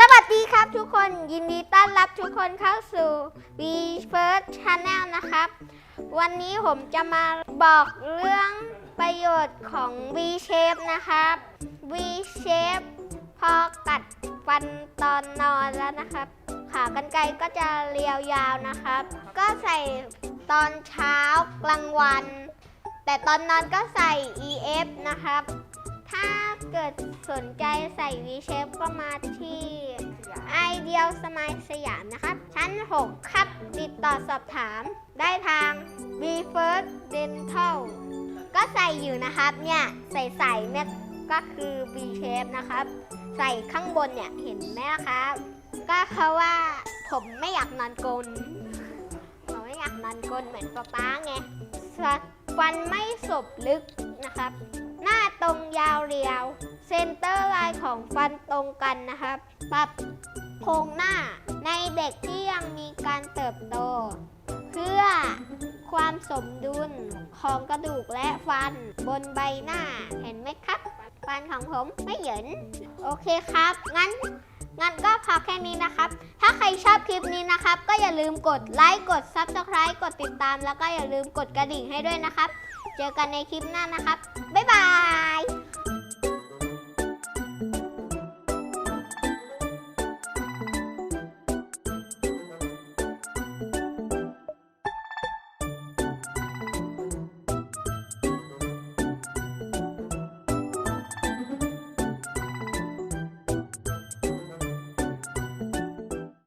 สวัสดีครับทุกคนยินดีต้อนรับทุกคนเข้าสู่ V First Channel นะครับ วันนี้ผมจะมาบอกเรื่องประโยชน์ของ V Shape นะครับ V Shape พอกัดฟันตอนนอนแล้วนะครับ ขากรรไกรก็จะเรียวยาวนะครับ ก็ใส่ตอนเช้ากลางวัน แต่ตอนนอนก็ใส่ EF นะครับ ถ้าเกิดสนใจใส่ V Shape ก็มาที่ Ideal Smile สยามนะครับ ชั้น 6 ครับ ติดต่อสอบถาม ได้ทาง V First Dental ก็ใส่อยู่นะครับเนี่ย ใส่ใส่เนี่ยก็คือ V Shape นะครับ ใส่ข้างบนเนี่ยเห็นไหมครับ ก็เพราะว่าผมไม่อยากนอนกลนผมไม่อยากนอนกลนเหมือนป๊าป๊าไงฟันไม่สบลึกนะครับ รงยาวเรียว เซนเตอร์ไลน์ของฟันตรงกันนะครับ ปรับโครงหน้าในเด็กที่ยังมีการเติบโต เพื่อความสมดุลของกระดูกและฟันบนใบหน้าเห็นไหมครับ ฟันของผมไม่เหยิน โอเคครับ งั้นงั้นก็พอแค่นี้นะครับ ถ้าใครชอบคลิปนี้นะครับ ก็อย่าลืมกดไลค์ กด Subscribe กดติดตาม แล้วก็อย่าลืมกดกระดิ่งให้ด้วยนะครับ เจอกันในคลิปหน้านะครับ บ๊ายบาย